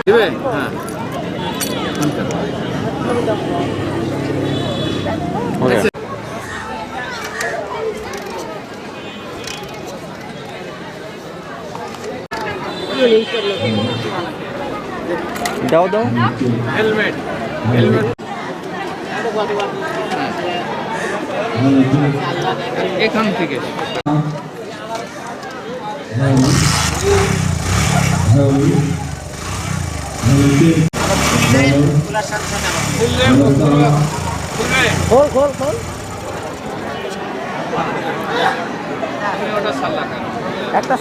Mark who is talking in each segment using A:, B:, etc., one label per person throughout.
A: দিবে হ্যাঁ
B: ওকে দাও দাও
A: হেলমেট হেলমেট এখান থেকে খুললে খুললে
C: খোল খোল খোল
A: ওটা সাল্লা কেন
C: একটা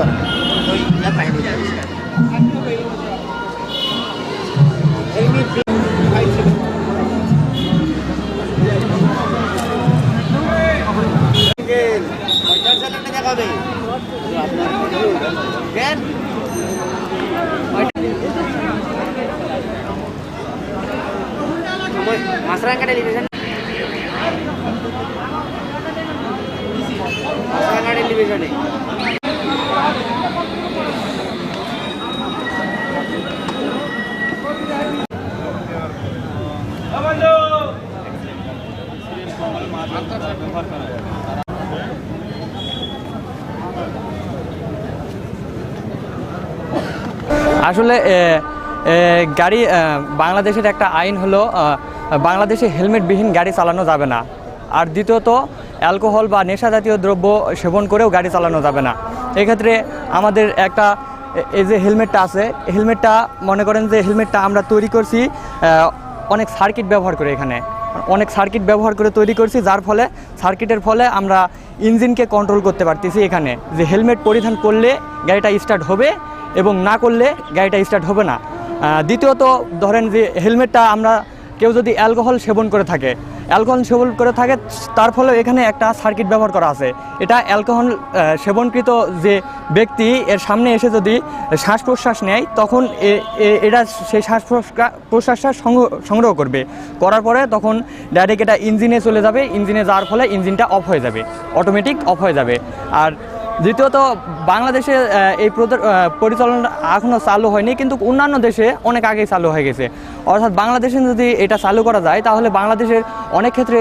C: সামুকা
D: মাছরাঙ্গা টেলিভিশন মাছরাঙ্গা
B: আসলে গাড়ি বাংলাদেশের একটা আইন হলো বাংলাদেশে হেলমেটবিহীন গাড়ি চালানো যাবে না। আর দ্বিতীয়ত, অ্যালকোহল বা নেশা জাতীয় দ্রব্য সেবন করেও গাড়ি চালানো যাবে না। এক্ষেত্রে আমাদের একটা এই যে হেলমেটটা আছে, হেলমেটটা মনে করেন যে হেলমেটটা আমরা তৈরি করছি অনেক সার্কিট ব্যবহার করে এখানে। অনেক সার্কিট ব্যবহার করে তৈরি করছি, যার ফলে, সার্কিটের ফলে আমরা ইঞ্জিনকে কন্ট্রোল করতে পারতেছি এখানে। যে হেলমেট পরিধান করলে গাড়িটা স্টার্ট হবে এবং না করলে গাড়িটা স্টার্ট হবে না। দ্বিতীয়ত, ধরেন যে হেলমেটটা আমরা কেউ যদি অ্যালকোহল সেবন করে থাকে, অ্যালকোহল সেবন করে থাকে, তার ফলে এখানে একটা সার্কিট ব্যবহার করা আছে। এটা অ্যালকোহল সেবনকৃত যে ব্যক্তি, এর সামনে এসে যদি শ্বাস প্রশ্বাস নেয়, তখন এটা সেই শ্বাস প্রশ্বা- প্রশ্বাসটা সংগ্রহ- করবে। করার পরে তখন ডাইরেক্ট এটা ইঞ্জিনে চলে যাবে। ইঞ্জিনে যাওয়ার ফলে ইঞ্জিনটা অফ হয়ে যাবে। অটোমেটিক অফ হয়ে যাবে। আর দ্বিতীয়ত, বাংলাদেশে এই পরিচালনা এখনও চালু হয়নি, কিন্তু অন্যান্য দেশে অনেক আগেই চালু হয়ে গেছে। অর্থাৎ বাংলাদেশে যদি এটা চালু করা যায়, তাহলে বাংলাদেশের অনেক ক্ষেত্রে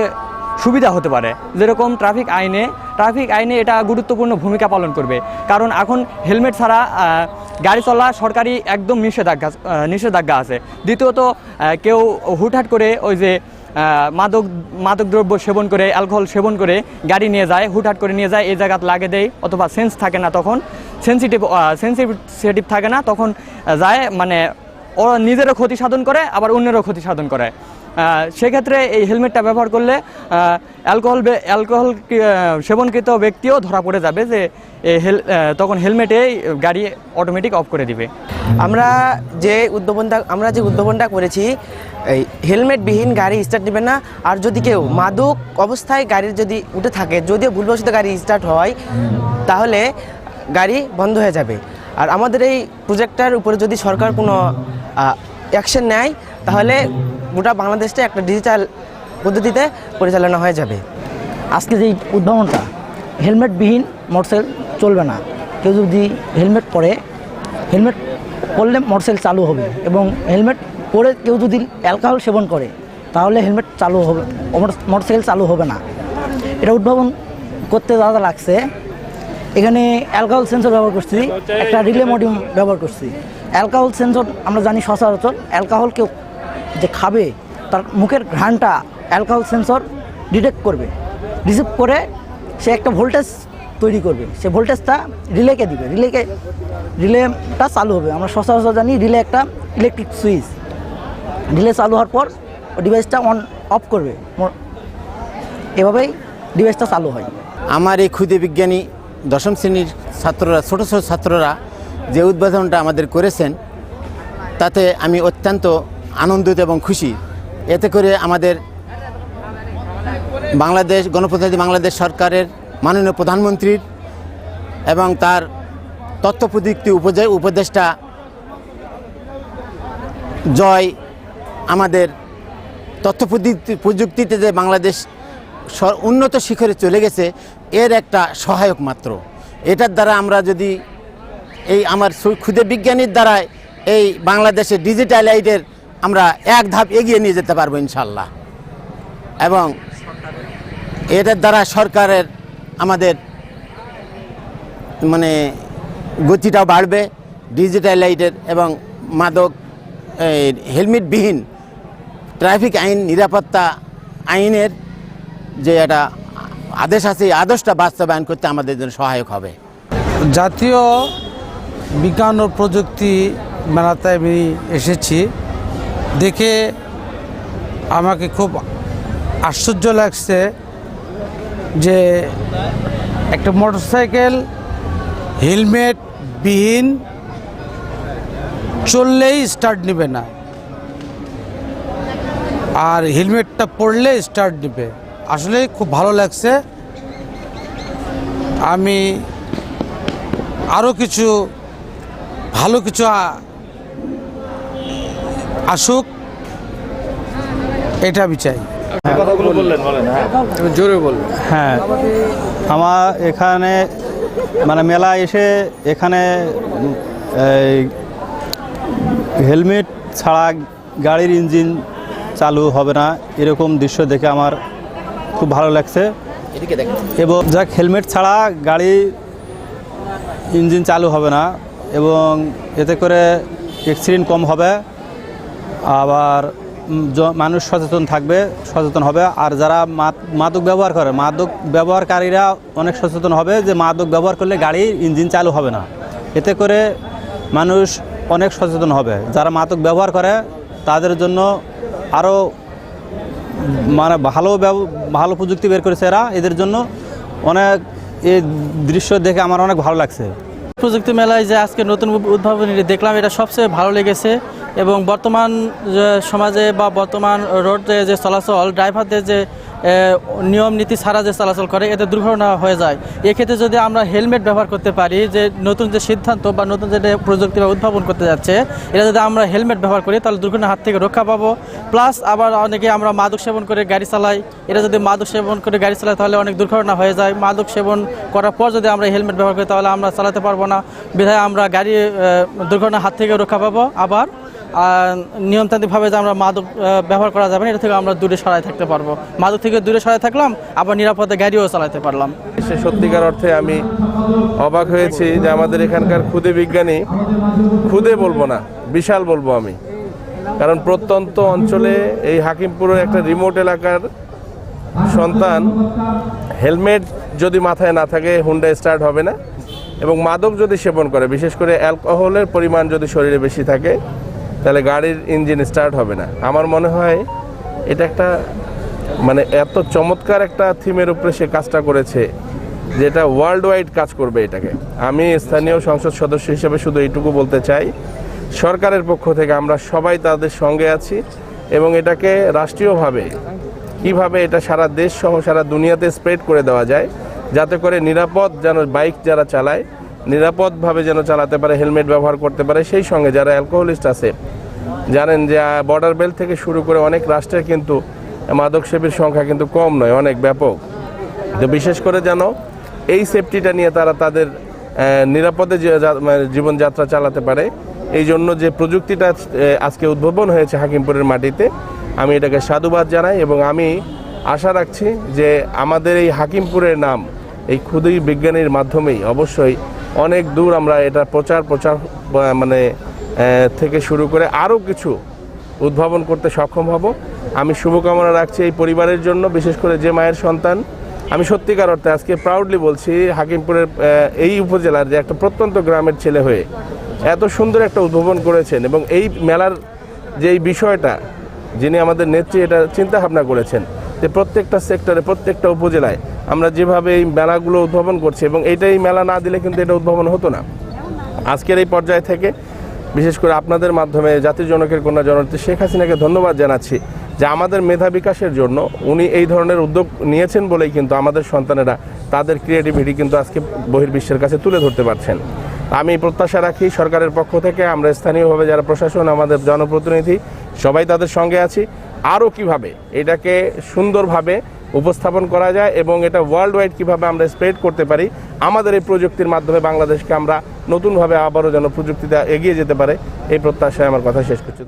B: সুবিধা হতে পারে। যেরকম ট্রাফিক আইনে ট্রাফিক আইনে এটা গুরুত্বপূর্ণ ভূমিকা পালন করবে। কারণ এখন হেলমেট ছাড়া গাড়ি চলা সরকারি একদম নিষেধাজ্ঞা নিষেধাজ্ঞা আছে। দ্বিতীয়ত কেউ হুটহাট করে ওই যে মাদক, মাদকদ্রব্য সেবন করে, অ্যালকোহল সেবন করে গাড়ি নিয়ে যায়, হুটহাট করে নিয়ে যায় এই জায়গাত লাগে দেয় অথবা সেন্স থাকে না তখন। সেন্সিটিভ সেন্সিটিভ থাকে না, তখন যায় মানে ওরা নিজেরও ক্ষতি সাধন করে, আবার অন্যেরও ক্ষতি সাধন করে। সেক্ষেত্রে এই হেলমেটটা ব্যবহার করলে অ্যালকোহল অ্যালকোহল সেবনকৃত ব্যক্তিও ধরা পড়ে যাবে যে হেল তখন হেলমেটেই গাড়ি অটোমেটিক অফ করে দিবে।
D: আমরা যে উদ্ভাবনটা, আমরা যে উদ্ভাবনটা করেছি, এই হেলমেটবিহীন গাড়ি স্টার্ট নেবে না। আর যদি কেউ মাদক অবস্থায় গাড়ির যদি উঠে থাকে, যদিও ভুলবশত গাড়ি স্টার্ট হয়, তাহলে গাড়ি বন্ধ হয়ে যাবে। আর আমাদের এই প্রজেক্টটার উপরে যদি সরকার কোনো অ্যাকশন নেয়, তাহলে গোটা বাংলাদেশটা একটা ডিজিটাল পদ্ধতিতে পরিচালনা হয়ে যাবে।
C: আজকে যে উদ্ভাবনটা, হেলমেটবিহীন মোটরসাইকেল চলবে না। কেউ যদি হেলমেট পরে, হেলমেট পরলে মোটরসাইকেল চালু হবে এবং হেলমেট পরে কেউ যদি অ্যালকোহল সেবন করে, তাহলে হেলমেট চালু হবে, মোটরসাইকেল চালু হবে না। এটা উদ্ভাবন করতে যা লাগছে এখানে অ্যালকোহল সেন্সর ব্যবহার করছি একটা রিলে মডিউম ব্যবহার করছি। অ্যালকোহল সেন্সর আমরা জানি সচরাচর অ্যালকোহল কেউ যে খাবে তার মুখের ঘ্রাণটা অ্যালকোহল সেন্সর ডিটেক্ট করবে। রিসিভ করে সে একটা ভোল্টেজ তৈরি করবে। সে ভোল্টেজটা রিলেকে দিবে। রিলেকে রিলেটা চালু হবে। আমরা সচরাচর জানি রিলে একটা ইলেকট্রিক সুইচ রিলে চালু হওয়ার পর ওই ডিভাইসটা অন অফ করবে। মো- এভাবেই ডিভাইসটা চালু হয়।
E: আমার এই ক্ষুদে বিজ্ঞানী দশম শ্রেণির ছাত্ররা, ছোট ছোট ছাত্ররা যে উদ্বোধনটা আমাদের করেছেন, তাতে আমি অত্যন্ত আনন্দিত এবং খুশি। এতে করে আমাদের বাংলাদেশ, গণপ্রজাতন্ত্রী বাংলাদেশ সরকারের মাননীয় প্রধানমন্ত্রীর এবং তার তথ্য প্রযুক্তি উপদেষ্টা জয় আমাদের তথ্য প্রযুক্তি, প্রযুক্তিতে যে বাংলাদেশ উন্নত শিখরে চলে গেছে, এর একটা সহায়ক মাত্র। এটার দ্বারা আমরা যদি এই আমার ক্ষুদে বিজ্ঞানীর দ্বারাই এই বাংলাদেশে ডিজিটাল আইডের আমরা এক ধাপ এগিয়ে নিয়ে যেতে পারব ইনশাল্লাহ এবং এটার দ্বারা সরকারের আমাদের মানে গতিটাও বাড়বে ডিজিটাল লাইটের এবং মাদক হেলমেটবিহীন ট্রাফিক আইন, নিরাপত্তা আইনের যে একটা আদেশ আছে, এই আদেশটা বাস্তবায়ন করতে আমাদের জন্য সহায়ক হবে।
F: জাতীয় বিজ্ঞান ও প্রযুক্তি মেলাতে আমি এসেছি। দেখে আমাকে খুব আশ্চর্য লাগছে যে একটা মোটরসাইকেল, হেলমেট বিহীন চললেই স্টার্ট নেবে না। আর হেলমেটটা পরলে স্টার্ট নেবে। আসলে খুব ভালো লাগছে। আমি আরও কিছু ভালো কিছু আসুক এটা আমি চাই।
A: জোরে বলবেন।
G: হ্যাঁ। আমার এখানে মানে মেলা এসে এখানে এই হেলমেট ছাড়া গাড়ির ইঞ্জিন চালু হবে না এরকম দৃশ্য দেখে আমার খুব ভালো লাগছে। এবং যাক হেলমেট ছাড়া গাড়ি ইঞ্জিন চালু হবে না এবং এতে করে অ্যাক্সিডেন্ট কম হবে আবার মানুষ সচেতন থাকবে সচেতন হবে আর যারা মাদ- মাদক ব্যবহার করে মাদক ব্যবহারকারীরা অনেক সচেতন হবে যে মাদক ব্যবহার করলে গাড়ির ইঞ্জিন চালু হবে না। এতে করে মানুষ অনেক সচেতন হবে। যারা মাদক ব্যবহার করে তাদের জন্য আরও মানে ভালো ভালো প্রযুক্তি বের করেছে এরা। এদের জন্য অনেক এই দৃশ্য দেখে আমার অনেক ভালো লাগছে।
H: প্রযুক্তি মেলায় যে আজকে নতুন উদ্ভাবনী দেখলাম, এটা সবচেয়ে ভালো লেগেছে এবং বর্তমান সমাজে বা বর্তমান রোডে যে চলাচল, ড্রাইভারদের যে নিয়ম নীতি ছাড়া যে চলাচল করে, এতে দুর্ঘটনা হয়ে যায়। এক্ষেত্রে যদি আমরা হেলমেট ব্যবহার করতে পারি, যে নতুন যে সিদ্ধান্ত বা নতুন যে প্রযুক্তি বা উদ্ভাবন করতে যাচ্ছে, এটা যদি আমরা হেলমেট ব্যবহার করি, তাহলে দুর্ঘটনার হাত থেকে রক্ষা পাবো। প্লাস আবার অনেকে আমরা মাদক সেবন করে গাড়ি চালাই, এটা যদি মাদক সেবন করে গাড়ি চালাই, তাহলে অনেক দুর্ঘটনা হয়ে যায়। মাদক সেবন করার পর যদি আমরা হেলমেট ব্যবহার করি, তাহলে আমরা চালাতে পারব না। বিধায় আমরা গাড়ি দুর্ঘটনার হাত থেকে রক্ষা পাবো। আবার নিয়মতান্ত্রিকভাবে যে আমরা মাদক ব্যবহার করা যাবে না, এটা থেকে আমরা দূরে সরাই থাকতে পারব। মাদক থেকে দূরে সরাই থাকলাম, আবার নিরাপদে গাড়িও চালাতে পারলাম।
I: সে সত্যিকার অর্থে আমি অবাক হয়েছি যে আমাদের এখানকার ক্ষুদে বিজ্ঞানী, ক্ষুদে বলব না, বিশাল বলব আমি। কারণ প্রত্যন্ত অঞ্চলে এই হাকিমপুরের একটা রিমোট এলাকার সন্তান হেলমেট যদি মাথায় না থাকে হুন্ডা স্টার্ট হবে না। এবং মাদক যদি সেবন করে, বিশেষ করে অ্যালকোহলের পরিমাণ যদি শরীরে বেশি থাকে তাহলে গাড়ির ইঞ্জিন স্টার্ট হবে না। আমার মনে হয় এটা একটা মানে এত চমৎকার একটা থিমের উপরে সে কাজটা করেছে যেটা ওয়ার্ল্ড ওয়াইড কাজ করবে এটাকে। আমি স্থানীয় সংসদ সদস্য হিসেবে শুধু এইটুকু বলতে চাই, সরকারের পক্ষ থেকে আমরা সবাই তাদের সঙ্গে আছি এবং এটাকে রাষ্ট্রীয়ভাবে কীভাবে এটা সারা দেশ সহ সারা দুনিয়াতে স্প্রেড করে দেওয়া যায়, যাতে করে নিরাপদ যেন বাইক যারা চালায় নিরাপদভাবে যেন চালাতে পারে, হেলমেট ব্যবহার করতে পারে, সেই সঙ্গে যারা অ্যালকোহলিস্ট আছে, জানেন যে বর্ডার বেল্ট থেকে শুরু করে অনেক রাষ্ট্রের কিন্তু মাদক সেবীর সংখ্যা কিন্তু কম নয়, অনেক ব্যাপক। তো বিশেষ করে যেন এই সেফটিটা নিয়ে তারা তাদের নিরাপদে মানে জীবনযাত্রা চালাতে পারে, এই জন্য যে প্রযুক্তিটা আজকে উদ্ভাবন হয়েছে হাকিমপুরের মাটিতে, আমি এটাকে সাধুবাদ জানাই এবং আমি আশা রাখছি যে আমাদের এই হাকিমপুরের নাম এই ক্ষুদি বিজ্ঞানীর মাধ্যমেই অবশ্যই অনেক দূর আমরা এটা প্রচার প্রচার মানে থেকে শুরু করে আরও কিছু উদ্ভাবন করতে সক্ষম হব। আমি শুভকামনা রাখছি এই পরিবারের জন্য, বিশেষ করে যে মায়ের সন্তান। আমি সত্যিকার অর্থে আজকে প্রাউডলি বলছি, হাকিমপুরের এই উপজেলার যে একটা প্রত্যন্ত গ্রামের ছেলে হয়ে এত সুন্দর একটা উদ্ভাবন করেছেন এবং এই মেলার যে এই বিষয়টা, যিনি আমাদের নেত্রী, এটা চিন্তা ভাবনা করেছেন যে প্রত্যেকটা সেক্টরে প্রত্যেকটা উপজেলায় আমরা যেভাবে এই মেলাগুলো উদ্ভাবন করছি এবং এইটাই মেলা না দিলে কিন্তু এটা উদ্ভাবন হতো না। আজকের এই পর্যায় থেকে, বিশেষ করে আপনাদের মাধ্যমে জাতির জনকের কন্যা জননেত্রী শেখ হাসিনাকে ধন্যবাদ জানাচ্ছি যে আমাদের মেধা বিকাশের জন্য উনি এই ধরনের উদ্যোগ নিয়েছেন বলেই কিন্তু আমাদের সন্তানেরা তাদের ক্রিয়েটিভিটি কিন্তু আজকে বহির্বিশ্বের কাছে তুলে ধরতে পারছেন। আমি প্রত্যাশা রাখি সরকারের পক্ষ থেকে, আমরা স্থানীয়ভাবে যারা প্রশাসন, আমাদের জনপ্রতিনিধি, সবাই তাদের সঙ্গে আছি। আরও কীভাবে? এটাকে সুন্দরভাবে উপস্থাপন করা যায় এবং এটা ওয়ার্ল্ড ওয়াইড কীভাবে আমরা স্প্রেড করতে পারি, আমাদের এই প্রযুক্তির মাধ্যমে বাংলাদেশকে আমরা নতুনভাবে আবারও যেন প্রযুক্তিতে এগিয়ে যেতে পারে, এই প্রত্যাশায় আমার কথা শেষ করছি।